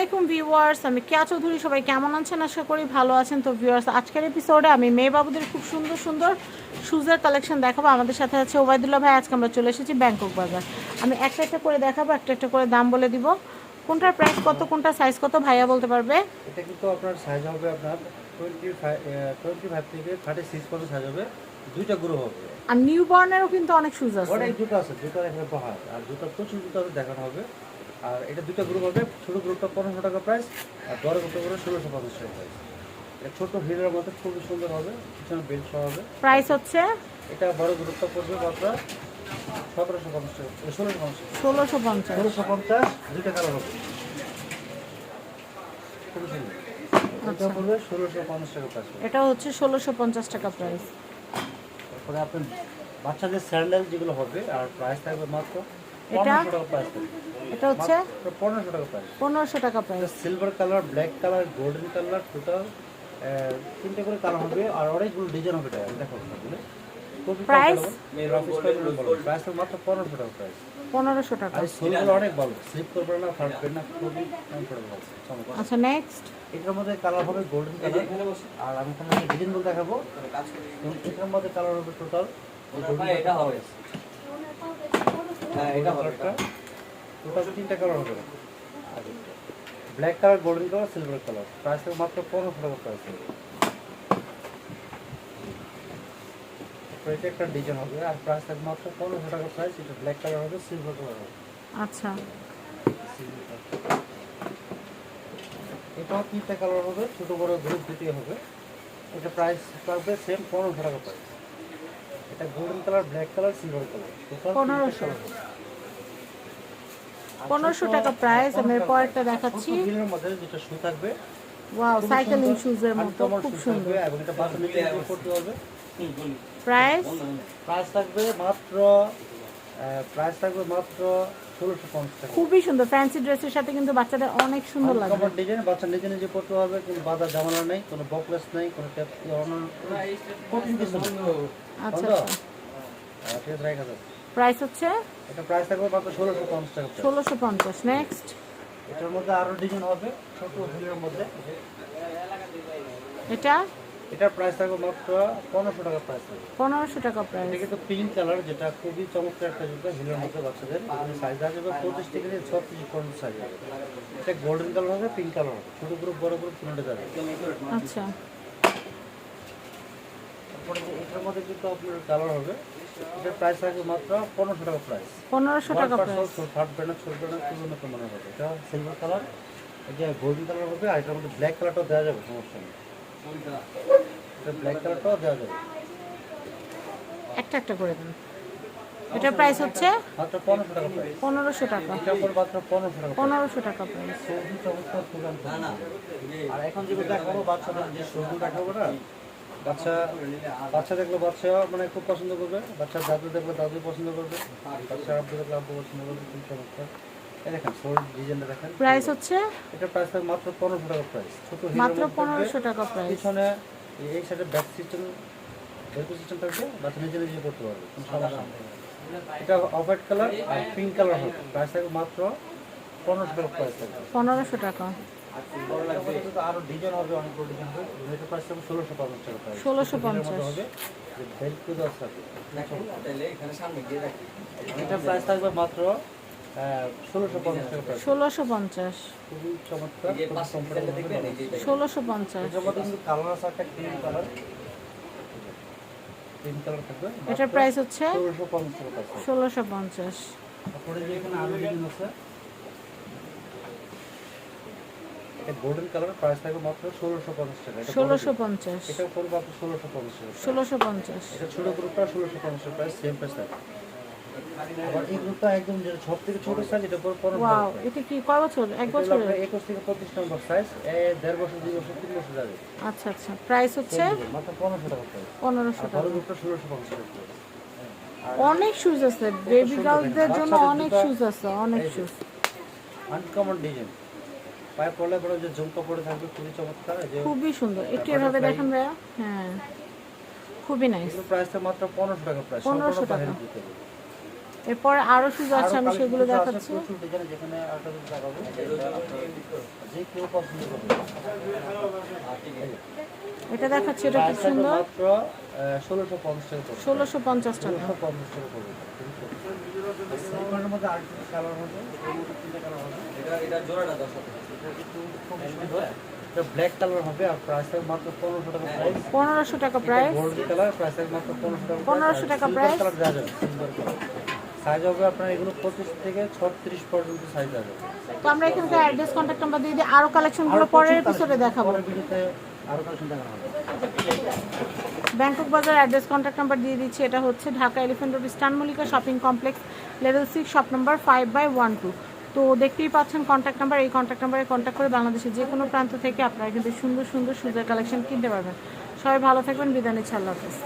আলাইকুম ভিউয়ার্স আমি কেয়া চৌধুরী সবাই কেমন আছেন? আশা করি ভালো আছেন। তো ভিউয়ার্স আজকের এপিসোডে আমি মেয়ে বাবুদের খুব সুন্দর সুন্দর শুজের কালেকশন দেখাবো। আমাদের সাথে আছে ওবায়দুল্লাহ ভাই আজকে আমরা চলে এসেছি ব্যাংকক বাজার। আমি একটা একটা করে দেখাবো একটা একটা করে দাম বলে দিব। কোনটার প্রাইস কত কোনটা সাইজ কত ভাইয়া বলতে পারবে? এটা কিন্তু আপনার সাইজ হবে আপনার টোয়েন্টি ফাইভ টোয়েন্টি ফাইভ থেকে থার্টি সিক্স পর্যন্ত সাইজ হবে। দুইটা গ্রুপ হবে। আর নিউ বর্নেরও কিন্তু অনেক শুজ আছে। অনেক জুতো আছে জুতোর এখানে পাহাড় আর জুতো প্রচুর জুতো দেখানো হবে। আর এটা দুটো গ্রুপ হবে। ছোটো গ্রুপটা পনেরোশো টাকা প্রাইস আর বড় গ্রুপটা করে ষোলোশো পঞ্চাশ টাকা প্রাইস এটা ছোটো হিলের মধ্যে খুবই সুন্দর হবে পিছনে বেল্ট সহ হবে। প্রাইস হচ্ছে? এটা বড় গ্রুপটা পড়বে আপনার সতেরোশো পঞ্চাশ টাকা ষোলোশো পঞ্চাশ ষোলোশো পঞ্চাশ। ষোলোশো পঞ্চাশ দুইটা কালার হবে। খুবই সুন্দর। এটা পড়বে ষোলোশো পঞ্চাশ টাকা প্রাইস এটা হচ্ছে ষোলোশো পঞ্চাশ টাকা প্রাইস তারপরে আপনার বাচ্চাদের স্যান্ডেল যেগুলো হবে আর প্রাইস থাকবে মাত্র এটা? পনেরোশো টাকা এটা হচ্ছে? পনেরোশো টাকা প্রাইস পনেরোশো টাকা price silver colour black colour golden colour total তিনটে করে কালার হবে আর অনেকগুলো ডিজাইন হবে এটা। দেখো আপনাগুলো প্রাইস মাত্র পনেরোশো টাকা প্রাইস পনেরোশো টাকা। অনেক ভালো। স্লিপ করবে না ফাটবে না খুবই কমফোর্টেবল আচ্ছা নেক্সট এটার মধ্যে কালার হবে গোল্ডেন কালার আর আমি কোনো ডিজাইনগুলো দেখাবো। এটার মধ্যে কালার হবে টোটাল এটা হবে। হ্যাঁ এটা হবে কালারটা টোটাল তিনটা কালার হবে। Black colour golden colour silver colour price মাত্র পনেরোশো টাকা প্রাইস এটা একটা ডিজাইন হবে। আর প্রাইস থাকবে মাত্র পনেরোশো টাকা প্রাইস এটা ব্ল্যাক কালার হবে সিলভার কালার হবে। আচ্ছা। এটাও তিনটা কালার হবে ছোটো বড় গ্রুপ দুটি হবে। এটা প্রাইস থাকবে সেম পনেরোশো টাকা প্রাইস এটা golden colour black colour silver colour পনেরোশো। পনেরোশো টাকা প্রাইস আমি পরেরটা দেখাচ্ছি। মধ্যে যেটা শু থাকবে ওয়াও সাইকেলিং শুজের মতো খুব সুন্দর। এবং এটা বাচ্চা নিচে করতে হবে। প্রাইস প্রাইস থাকবে মাত্র প্রাইস থাকবে মাত্র খুবই সুন্দর ফ্যান্সি ড্রেসের সাথে কিন্তু বাচ্চাদের অনেক সুন্দর লাগবে। আনকমন ডিজাইন বাচ্চা নিজে নিজে করতে হবে কোনো বাধা জামানা নেই কোনো বকলেস নেই কোনো ট্যাপ কঠিন কিছু আচ্ছা আচ্ছা। ঠিক আছে রাখা প্রাইস হচ্ছে? এটা প্রাইস থাকবে মাত্র ষোলোশো পঞ্চাশ টাকা price। ষোলোশো পঞ্চাশ নেক্সট এটার মধ্যে আরও ডিজাইন হবে ছোট হিলের মধ্যে। এটা? এটার প্রাইস থাকবে মাত্র পনেরোশো টাকা প্রাইস থাকবে। পনেরোশো টাকা প্রাইস এটা কিন্তু পিঙ্ক কালার যেটা খুবই চমৎকার একটা জুতো হিলের মধ্যে বাচ্চাদের। সাইজ আসবে পঁচিশ থেকে নিয়ে ছত্রিশ পর্যন্ত সাইজ হবে। এটা গোল্ডেন কালার হবে পিঙ্ক কালার হবে। ছোট গ্রুপ বড় গ্রুপ তিনটে যাবে আচ্ছা। তারপরে এটার মধ্যে কিন্তু আপনার কালার হবে এটার প্রাইস থাকবে মাত্র পনেরোশো টাকা প্রাইস পনেরোশো টাকা প্রাইস ফাটবে না ছড়বে না খুবই উন্নত মানের হবে। এটা সিলভার কালার এটা গোল্ডেন কালার হবে আর এটার মধ্যে ব্ল্যাক কালারটাও দেওয়া যাবে সমস্যা নেই। বাচ্চা বাচ্চা দেখলে বাচ্চা মানে খুব পছন্দ করবে, বাচ্চা দাদু দেখলে দাদু পছন্দ করবে, বাচ্চা আব্বু দেখলে আব্বু পছন্দ করবে প্রাইস হচ্ছে? এটা প্রাইস থাকবে মাত্র পনেরোশো টাকা প্রাইস ছোট মাত্র মধ্যে থাকবে। পনেরোশো টাকা প্রাইস পিছনে এই সাইডে ব্যাক সিস্টেম বেলকো সিস্টেম থাকবে বাচ্চা নিজে নিজে করতে পারবে সমস্যা এটা অফ হোয়াইট কালার আর পিঙ্ক কালার হবে। প্রাইস থাকবে মাত্র পনেরোশো টাকা প্রাইস থাকবে। পনেরোশো টাকা। আরও ডিজাইন হবে অনেকগুলো ডিজাইন হবে। এটা প্রাইস থাকবে ষোলোশো পঞ্চাশ টাকা প্রাইস 1650 হবে। বেল্ট থাকবে দিয়ে রাখি এটা প্রাইস থাকবে মাত্র ষোলোশো পঞ্চাশ। ষোলোশো এটার থাকবে। প্রাইস হচ্ছে ষোলোশো পঞ্চাশ গোল্ডেন প্রাইস থাকবে মাত্র ষোলোশো পঞ্চাশ টাকা। ষোলোশো পঞ্চাশ। এটা পড়বে মাত্র ষোলোশো পঞ্চাশ। ষোলোশো পঞ্চাশ। এটা ছোট গ্রুপটা ষোলোশো পঞ্চাশ প্রাইস সেম প্রাইস থাকে আবার এই গ্রুপটা একদম যেটা সব থেকে ছোট সাইজ এটা পড়বে পনেরো ওয়াও এটা কি কয় বছর? এক বছরের? একুশ থেকে পঁচিশ নম্বর সাইজ দেড় বছর দুই বছর তিন বছর যাবে। আচ্ছা আচ্ছা। প্রাইস হচ্ছে? মাত্র পনেরোশো টাকা পনেরোশো টাকা। বড় গ্রুপটা ষোলোশো পঞ্চাশ অনেক শুজ আছে। বেবি গার্লদের জন্য অনেক শুজ আছে অনেক শুজ আনকমন ডিজাইন পায়ে পড়লে বড় যে ঝুমকা পড়ে থাকবে খুবই চমৎকার খুবই সুন্দর। একটু এভাবে দেখেন ভাইয়া। হ্যাঁ। খুবই নাইস প্রাইসটা মাত্র পনেরোশো টাকা প্রাইস পনেরোশো টাকা। এরপরে আরও শুজ আছে আমি সেগুলো দেখাচ্ছি। এটা দেখাচ্ছি এটা খুব সুন্দর। ষোলোশো পঞ্চাশ টাকা। কিছু কালার হবে? ব্ল্যাক কালার আর প্রাইস থাকবে মাত্র পনেরোশো টাকা প্রাইস পনেরোশো টাকা প্রাইস গোল্ড কালার প্রাইস থাকবে মাত্র পনেরোশো টাকা 1500 টাকা price। কালার দেওয়া যাবে সিলভার কালার সাইজ হবে আপনার এগুলো পঁচিশ থেকে ছত্রিশ পর্যন্ত সাইজ আছে। তো আমরা এখানকার অ্যাড্রেস কন্ট্যাক্ট নাম্বার দিয়ে দিই আরও কালেকশনগুলো পরের এপিসোডে দেখাবো। কালেকশন দেখানো হবে ব্যাংকক বাজার অ্যাড্রেস কন্ট্যাক্ট নাম্বার দিয়ে দিচ্ছি। এটা হচ্ছে Dhaka elephant road stun Mallika shopping complex level six shop number five by one two তো দেখতেই পাচ্ছেন কন্ট্যাক্ট নাম্বার এই কন্ট্যাক্ট নাম্বারে কন্ট্যাক্ট করে বাংলাদেশের যে কোনো প্রান্ত থেকে আপনারা কিন্তু সুন্দর সুন্দর সুন্দর কালেকশন কিনতে পারবেন। সবাই ভালো থাকবেন বিদায় নিচ্ছি আল্লাহ হাফেজ।